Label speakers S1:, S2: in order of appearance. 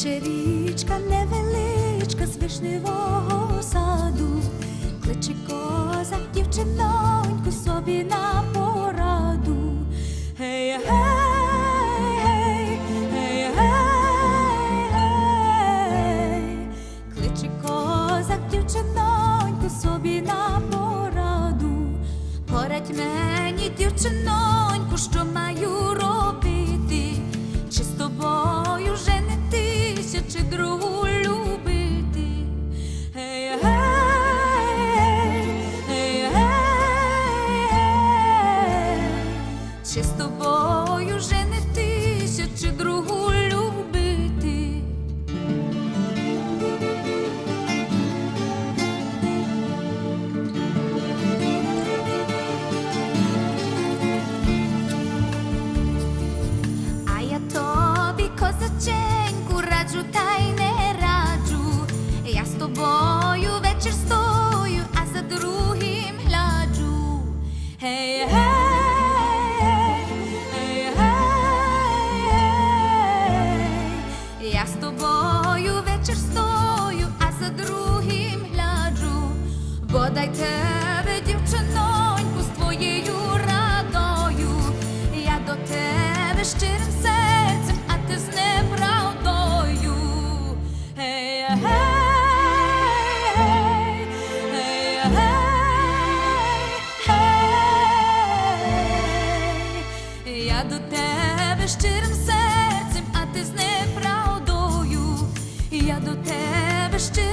S1: Тече річка невеличка з вишневого саду, кличе козак дівчиноньку собі на пораду. Гей, гей, кличе козак дівчиноньку собі на пораду. Порадь мені, дівчиноньку, що маю чи з тобою женитися, чи другу любити. А я тобі, козаченьку, раджу та й не раджу. Я з тобою вечір стою, а за другим гляджу. Гей, гей, бодай тебе, дівчиноньку, з твоєю радою, я до тебе щирим серцем, а ти з неправдою. Ей, ей, ей. Я до тебе щирим серцем, а ти з неправдою, я до тебе щирим.